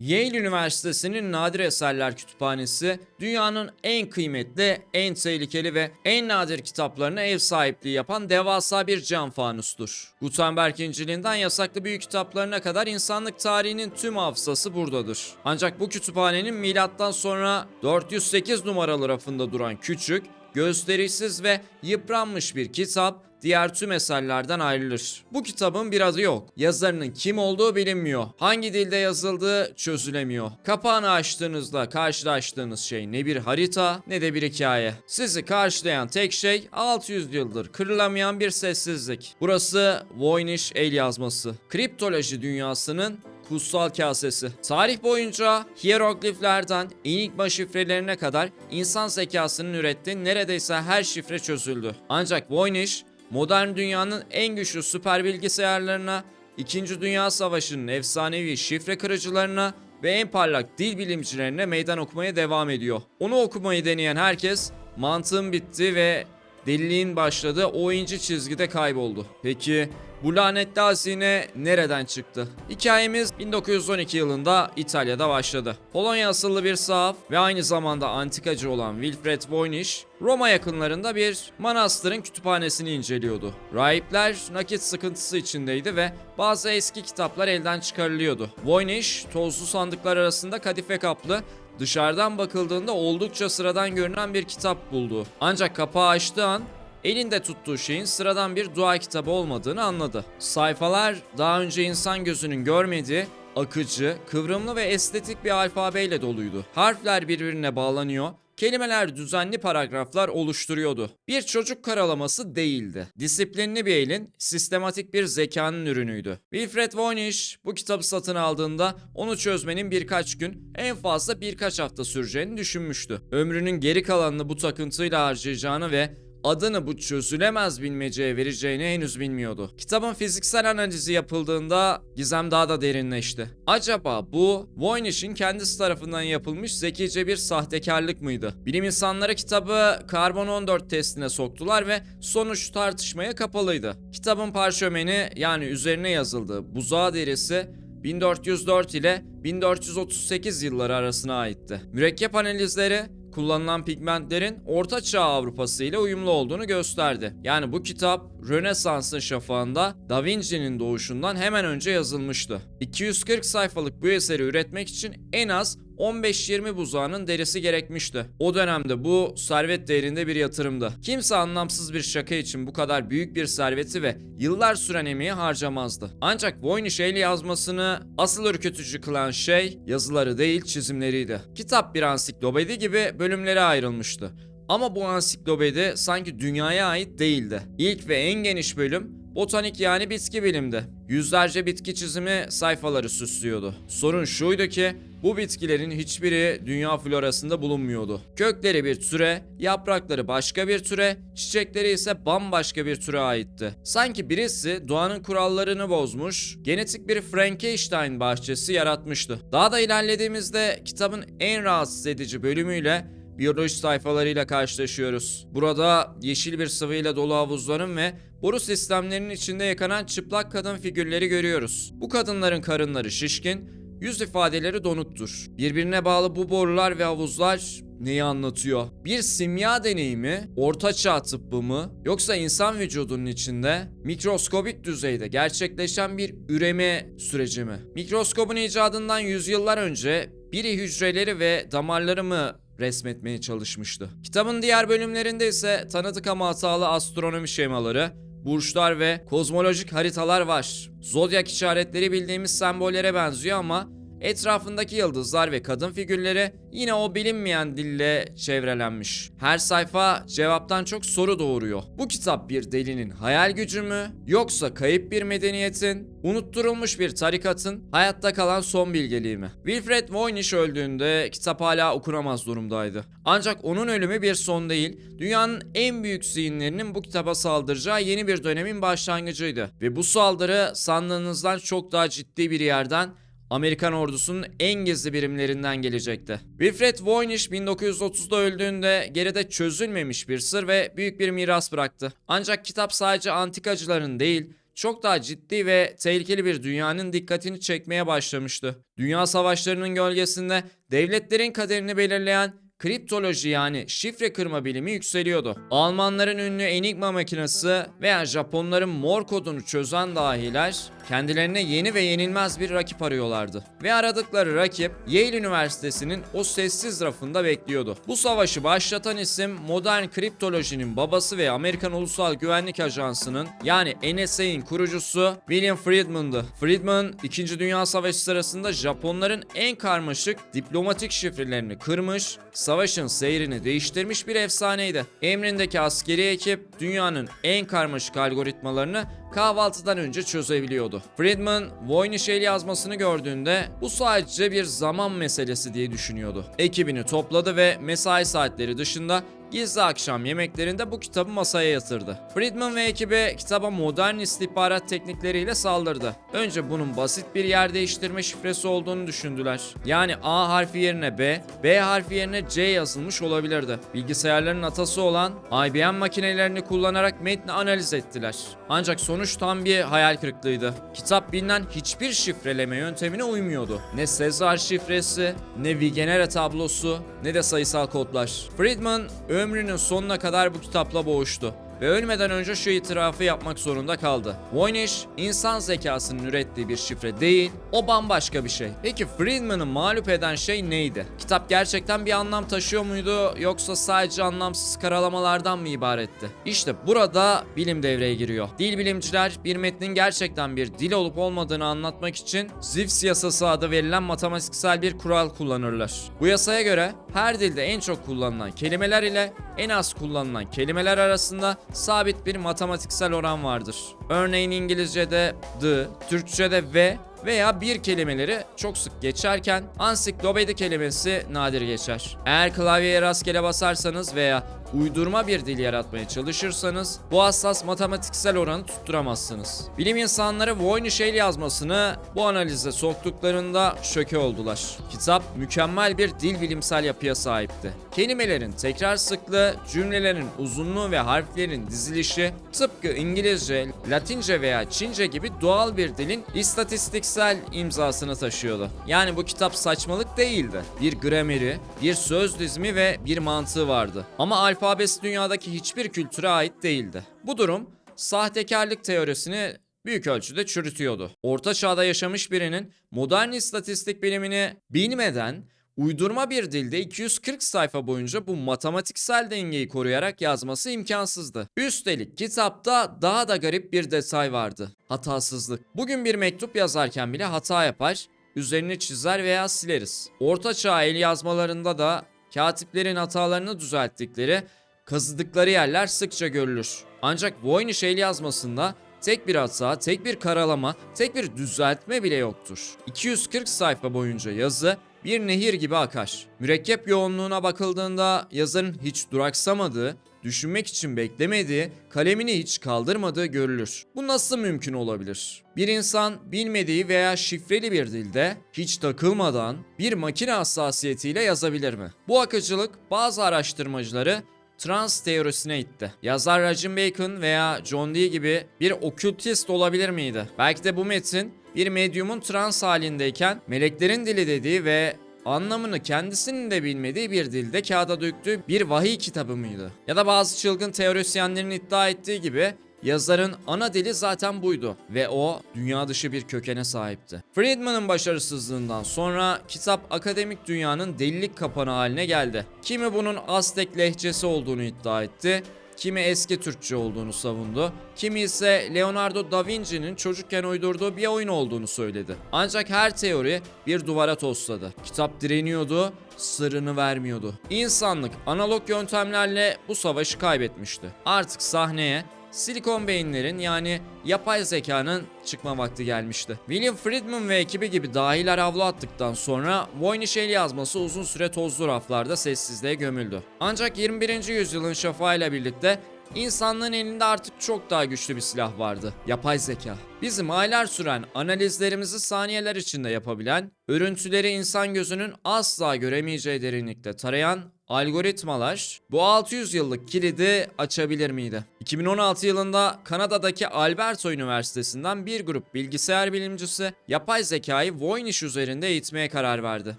Yale Üniversitesi'nin Nadir Eserler Kütüphanesi dünyanın en kıymetli, en tehlikeli ve en nadir kitaplarına ev sahipliği yapan devasa bir cam fanustur. Gutenberg İncil'inden yasaklı büyük kitaplarına kadar insanlık tarihinin tüm hafızası buradadır. Ancak bu kütüphanenin milattan sonra 408 numaralı rafında duran küçük, gösterişsiz ve yıpranmış bir kitap diğer tüm eserlerden ayrılır. Bu kitabın bir adı yok. Yazarının kim olduğu bilinmiyor. Hangi dilde yazıldığı çözülemiyor. Kapağını açtığınızda karşılaştığınız şey ne bir harita ne de bir hikaye. Sizi karşılayan tek şey 600 yıldır kırılamayan bir sessizlik. Burası Voynich el yazması. Kriptoloji dünyasının kutsal kasesi. Tarih boyunca hierogliflerden enigma şifrelerine kadar insan zekasının ürettiği neredeyse her şifre çözüldü. Ancak Voynich modern dünyanın en güçlü süper bilgisayarlarına, 2. Dünya Savaşı'nın efsanevi şifre kırıcılarına ve en parlak dil bilimcilerine meydan okumaya devam ediyor. Onu okumayı deneyen herkes mantığın bitti ve deliliğin başladığı o ince çizgide kayboldu. Peki bu lanetli hazine nereden çıktı? Hikayemiz 1912 yılında İtalya'da başladı. Polonya asıllı bir sahaf ve aynı zamanda antikacı olan Wilfred Voynich, Roma yakınlarında bir manastırın kütüphanesini inceliyordu. Rahipler nakit sıkıntısı içindeydi ve bazı eski kitaplar elden çıkarılıyordu. Voynich, tozlu sandıklar arasında kadife kaplı dışarıdan bakıldığında oldukça sıradan görünen bir kitap buldu. Ancak kapağı açtığı an elinde tuttuğu şeyin sıradan bir dua kitabı olmadığını anladı. Sayfalar daha önce insan gözünün görmediği akıcı, kıvrımlı ve estetik bir alfabeyle doluydu. Harfler birbirine bağlanıyor, Kelimeler düzenli paragraflar oluşturuyordu. Bir çocuk karalaması değildi. Disiplinli bir elin, sistematik bir zekanın ürünüydü. Wilfred Voynich bu kitabı satın aldığında onu çözmenin birkaç gün, en fazla birkaç hafta süreceğini düşünmüştü. Ömrünün geri kalanını bu takıntıyla harcayacağını ve adını bu çözülemez bilmeceye vereceğini henüz bilmiyordu. Kitabın fiziksel analizi yapıldığında gizem daha da derinleşti. Acaba bu Voynich'in kendisi tarafından yapılmış zekice bir sahtekarlık mıydı? Bilim insanları kitabı karbon 14 testine soktular ve sonuç tartışmaya kapalıydı. Kitabın parşömeni yani üzerine yazıldığı buzağı derisi 1404 ile 1438 yılları arasına aitti. Mürekkep analizleri kullanılan pigmentlerin Orta Çağ Avrupası ile uyumlu olduğunu gösterdi. Yani bu kitap Rönesans'ın şafağında Da Vinci'nin doğuşundan hemen önce yazılmıştı. 240 sayfalık bu eseri üretmek için en az 15-20 buzağının derisi gerekmişti. O dönemde bu servet değerinde bir yatırımdı. Kimse anlamsız bir şaka için bu kadar büyük bir serveti ve yıllar süren emeği harcamazdı. Ancak Voynich el yazmasını asıl ürkütücü kılan şey yazıları değil çizimleriydi. Kitap bir ansiklopedi gibi bölümlere ayrılmıştı. Ama bu ansiklopedi sanki dünyaya ait değildi. İlk ve en geniş bölüm botanik yani bitki bilimdi. Yüzlerce bitki çizimi sayfaları süslüyordu. Sorun şuydu ki bu bitkilerin hiçbiri dünya florasında bulunmuyordu. Kökleri bir türe, yaprakları başka bir türe, çiçekleri ise bambaşka bir türe aitti. Sanki birisi doğanın kurallarını bozmuş, genetik bir Frankenstein bahçesi yaratmıştı. Daha da ilerlediğimizde kitabın en rahatsız edici bölümüyle biyoloji sayfalarıyla karşılaşıyoruz. Burada yeşil bir sıvıyla dolu havuzların ve boru sistemlerinin içinde yakanan çıplak kadın figürleri görüyoruz. Bu kadınların karınları şişkin, yüz ifadeleri donuktur. Birbirine bağlı bu borular ve havuzlar neyi anlatıyor? Bir simya deneyimi, ortaçağ tıbbı mı yoksa insan vücudunun içinde mikroskobik düzeyde gerçekleşen bir üreme süreci mi? Mikroskobun icadından yüzyıllar önce biri hücreleri ve damarları mı resmetmeye çalışmıştı. Kitabın diğer bölümlerinde ise tanıdık ama hatalı astronomi şemaları, burçlar ve kozmolojik haritalar var. Zodyak işaretleri bildiğimiz sembollere benziyor ama etrafındaki yıldızlar ve kadın figürleri yine o bilinmeyen dille çevrelenmiş. Her sayfa cevaptan çok soru doğuruyor. Bu kitap bir delinin hayal gücü mü yoksa kayıp bir medeniyetin, unutturulmuş bir tarikatın hayatta kalan son bilgeliği mi? Wilfred Voynich öldüğünde kitap hala okunamaz durumdaydı. Ancak onun ölümü bir son değil, dünyanın en büyük zihinlerinin bu kitaba saldıracağı yeni bir dönemin başlangıcıydı. Ve bu saldırı sandığınızdan çok daha ciddi bir yerden Amerikan ordusunun en gizli birimlerinden gelecekti. Wilfred Voynich 1930'da öldüğünde geride çözülmemiş bir sır ve büyük bir miras bıraktı. Ancak kitap sadece antikacıların değil, çok daha ciddi ve tehlikeli bir dünyanın dikkatini çekmeye başlamıştı. Dünya savaşlarının gölgesinde devletlerin kaderini belirleyen kriptoloji yani şifre kırma bilimi yükseliyordu. Almanların ünlü Enigma makinesi veya Japonların mor kodunu çözen dahiler kendilerine yeni ve yenilmez bir rakip arıyorlardı. Ve aradıkları rakip Yale Üniversitesi'nin o sessiz rafında bekliyordu. Bu savaşı başlatan isim modern kriptolojinin babası ve Amerikan Ulusal Güvenlik Ajansı'nın yani NSA'in kurucusu William Friedman'dı. Friedman 2. Dünya Savaşı sırasında Japonların en karmaşık diplomatik şifrelerini kırmış, savaşın seyrini değiştirmiş bir efsaneydi. Emrindeki askeri ekip dünyanın en karmaşık algoritmalarını kahvaltıdan önce çözebiliyordu. Friedman, Voynich el yazmasını gördüğünde bu sadece bir zaman meselesi diye düşünüyordu. Ekibini topladı ve mesai saatleri dışında gizli akşam yemeklerinde bu kitabı masaya yatırdı. Friedman ve ekibi kitaba modern istihbarat teknikleriyle saldırdı. Önce bunun basit bir yer değiştirme şifresi olduğunu düşündüler. Yani A harfi yerine B, B harfi yerine C yazılmış olabilirdi. Bilgisayarların atası olan IBM makinelerini kullanarak metni analiz ettiler. Ancak sonuç tam bir hayal kırıklığıydı. Kitap bilinen hiçbir şifreleme yöntemine uymuyordu. Ne Sezar şifresi, ne Vigenere tablosu, ne de sayısal kodlar. Friedman ömrünün sonuna kadar bu kitapla boğuştu ve ölmeden önce şu itirafı yapmak zorunda kaldı. Voynich insan zekasının ürettiği bir şifre değil, o bambaşka bir şey. Peki Friedman'ı mağlup eden şey neydi? Kitap gerçekten bir anlam taşıyor muydu yoksa sadece anlamsız karalamalardan mı ibaretti? İşte burada bilim devreye giriyor. Dil bilimciler bir metnin gerçekten bir dil olup olmadığını anlatmak için Zipf's yasası adı verilen matematiksel bir kural kullanırlar. Bu yasaya göre her dilde en çok kullanılan kelimeler ile en az kullanılan kelimeler arasında sabit bir matematiksel oran vardır. Örneğin İngilizce'de the, Türkçe'de ve veya bir kelimeleri çok sık geçerken ansiklopedi kelimesi nadir geçer. Eğer klavyeye rastgele basarsanız veya uydurma bir dil yaratmaya çalışırsanız bu hassas matematiksel oranı tutturamazsınız. Bilim insanları Voynich el yazmasını bu analize soktuklarında şoke oldular. Kitap mükemmel bir dil bilimsel yapıya sahipti. Kelimelerin tekrar sıklığı, cümlelerin uzunluğu ve harflerin dizilişi tıpkı İngilizce, Latince veya Çince gibi doğal bir dilin istatistiksel imzasını taşıyordu. Yani bu kitap saçmalık değildi. Bir grameri, bir söz dizimi ve bir mantığı vardı. Ama alfabesi dünyadaki hiçbir kültüre ait değildi. Bu durum sahtekarlık teorisini büyük ölçüde çürütüyordu. Orta çağda yaşamış birinin modern istatistik bilimini bilmeden uydurma bir dilde 240 sayfa boyunca bu matematiksel dengeyi koruyarak yazması imkansızdı. Üstelik kitapta daha da garip bir detay vardı. Hatasızlık. Bugün bir mektup yazarken bile hata yapar, üzerini çizer veya sileriz. Orta çağ el yazmalarında da katiplerin hatalarını düzelttikleri, kazıdıkları yerler sıkça görülür. Ancak Voynich el yazmasında tek bir hata, tek bir karalama, tek bir düzeltme bile yoktur. 240 sayfa boyunca yazı bir nehir gibi akar. Mürekkep yoğunluğuna bakıldığında yazarın hiç duraksamadığı, düşünmek için beklemediği, kalemini hiç kaldırmadığı görülür. Bu nasıl mümkün olabilir? Bir insan bilmediği veya şifreli bir dilde hiç takılmadan bir makine hassasiyetiyle yazabilir mi? Bu akıcılık bazı araştırmacıları trans teorisine itti. Yazar Rajin Bacon veya John Dee gibi bir okültist olabilir miydi? Belki de bu metin bir medyumun trans halindeyken meleklerin dili dediği ve anlamını kendisinin de bilmediği bir dilde kağıda döktüğü bir vahiy kitabı mıydı? Ya da bazı çılgın teorisyenlerin iddia ettiği gibi yazarın ana dili zaten buydu ve o dünya dışı bir kökene sahipti. Friedman'ın başarısızlığından sonra kitap akademik dünyanın delilik kapanı haline geldi. Kimi bunun Aztek lehçesi olduğunu iddia etti, kimi eski Türkçe olduğunu savundu, kimi ise Leonardo da Vinci'nin çocukken uydurduğu bir oyun olduğunu söyledi. Ancak her teori bir duvara tosladı. Kitap direniyordu, sırrını vermiyordu. İnsanlık analog yöntemlerle bu savaşı kaybetmişti. Artık sahneye silikon beyinlerin yani yapay zekanın çıkma vakti gelmişti. William Friedman ve ekibi gibi dahiler avlu attıktan sonra Voynich el yazması uzun süre tozlu raflarda sessizliğe gömüldü. Ancak 21. yüzyılın şafağıyla birlikte İnsanlığın elinde artık çok daha güçlü bir silah vardı. Yapay zeka. Bizim aylar süren analizlerimizi saniyeler içinde yapabilen, örüntüleri insan gözünün asla göremeyeceği derinlikte tarayan algoritmalar bu 600 yıllık kilidi açabilir miydi? 2016 yılında Kanada'daki Alberta Üniversitesi'nden bir grup bilgisayar bilimcisi yapay zekayı Voynich üzerinde eğitmeye karar verdi.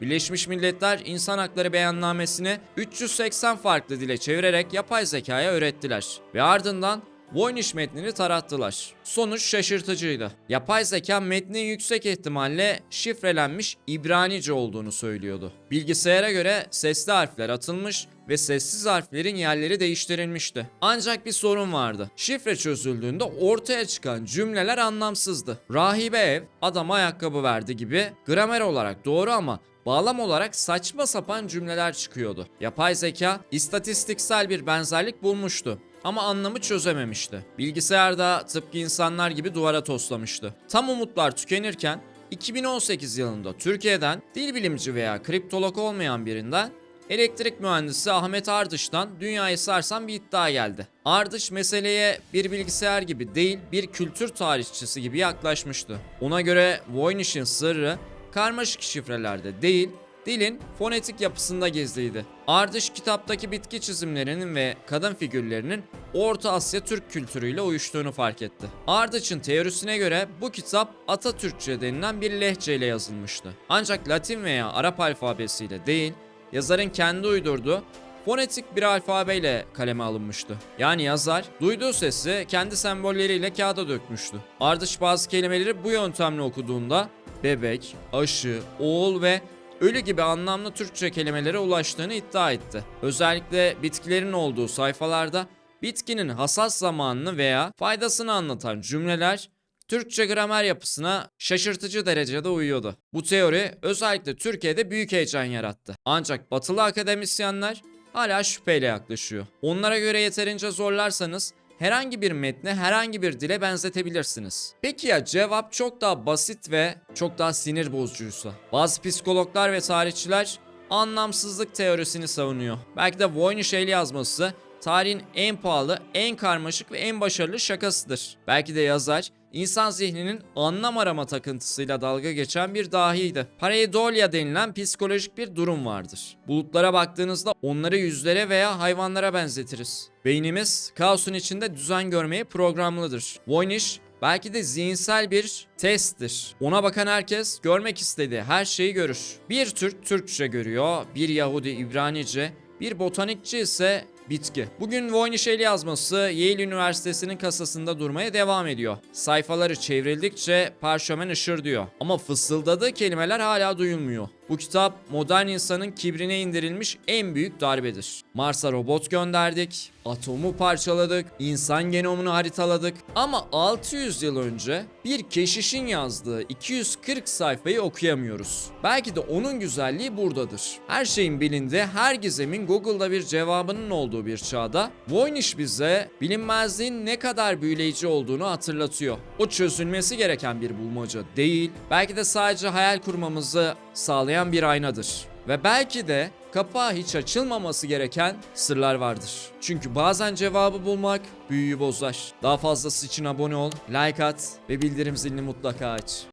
Birleşmiş Milletler İnsan Hakları Beyannamesini 380 farklı dile çevirerek yapay zekaya öğrettiler ve ardından Voynich metnini tarattılar. Sonuç şaşırtıcıydı. Yapay zeka metnin yüksek ihtimalle şifrelenmiş İbranice olduğunu söylüyordu. Bilgisayara göre sesli harfler atılmış ve sessiz harflerin yerleri değiştirilmişti. Ancak bir sorun vardı. Şifre çözüldüğünde ortaya çıkan cümleler anlamsızdı. Rahibe ev, adam ayakkabı verdi gibi gramer olarak doğru ama bağlam olarak saçma sapan cümleler çıkıyordu. Yapay zeka istatistiksel bir benzerlik bulmuştu ama anlamı çözememişti. Bilgisayarda tıpkı insanlar gibi duvara toslamıştı. Tam umutlar tükenirken 2018 yılında Türkiye'den dil bilimci veya kriptolog olmayan birinden elektrik mühendisi Ahmet Ardış'tan dünyayı sarsan bir iddia geldi. Ardış meseleye bir bilgisayar gibi değil bir kültür tarihçisi gibi yaklaşmıştı. Ona göre Voynich'in sırrı karmaşık şifrelerde değil dilin fonetik yapısında gizliydi. Ardış kitaptaki bitki çizimlerinin ve kadın figürlerinin Orta Asya Türk kültürüyle uyuştuğunu fark etti. Ardış'ın teorisine göre bu kitap Atatürkçe denilen bir lehçeyle yazılmıştı. Ancak Latin veya Arap alfabesiyle değil, yazarın kendi uydurduğu fonetik bir alfabeyle kaleme alınmıştı. Yani yazar duyduğu sesi kendi sembolleriyle kağıda dökmüştü. Ardış bazı kelimeleri bu yöntemle okuduğunda bebek, aşı, oğul ve ölü gibi anlamlı Türkçe kelimelere ulaştığını iddia etti. Özellikle bitkilerin olduğu sayfalarda bitkinin hasas zamanını veya faydasını anlatan cümleler Türkçe gramer yapısına şaşırtıcı derecede uyuyordu. Bu teori özellikle Türkiye'de büyük heyecan yarattı. Ancak batılı akademisyenler hala şüpheyle yaklaşıyor. Onlara göre yeterince zorlarsanız herhangi bir metne herhangi bir dile benzetebilirsiniz. Peki ya cevap çok daha basit ve çok daha sinir bozucuysa? Bazı psikologlar ve tarihçiler anlamsızlık teorisini savunuyor. Belki de Voynich el yazması tarihin en pahalı, en karmaşık ve en başarılı şakasıdır. Belki de yazar insan zihninin anlam arama takıntısıyla dalga geçen bir dahiydi. Pareidolia denilen psikolojik bir durum vardır. Bulutlara baktığınızda onları yüzlere veya hayvanlara benzetiriz. Beynimiz kaosun içinde düzen görmeye programlıdır. Voynich Belki de zihinsel bir testtir. Ona bakan herkes görmek istediği her şeyi görür. Bir Türk Türkçe görüyor, bir Yahudi İbranice, bir botanikçi ise bitki. Bugün Voynich el yazması Yale Üniversitesi'nin kasasında durmaya devam ediyor. Sayfaları çevrildikçe parşömen ışır diyor. Ama fısıldadığı kelimeler hala duyulmuyor. Bu kitap modern insanın kibrine indirilmiş en büyük darbedir. Mars'a robot gönderdik, atomu parçaladık, insan genomunu haritaladık ama 600 yıl önce bir keşişin yazdığı 240 sayfayı okuyamıyoruz. Belki de onun güzelliği buradadır. Her şeyin bilindiği, her gizemin Google'da bir cevabının olduğu bir çağda Voynich bize bilinmezliğin ne kadar büyüleyici olduğunu hatırlatıyor. O çözülmesi gereken bir bulmaca değil, belki de sadece hayal kurmamızı sağlayan bir aynadır. Ve belki de kapağı hiç açılmaması gereken sırlar vardır. Çünkü bazen cevabı bulmak büyüyü bozar. Daha fazlası için abone ol, like at ve bildirim zilini mutlaka aç.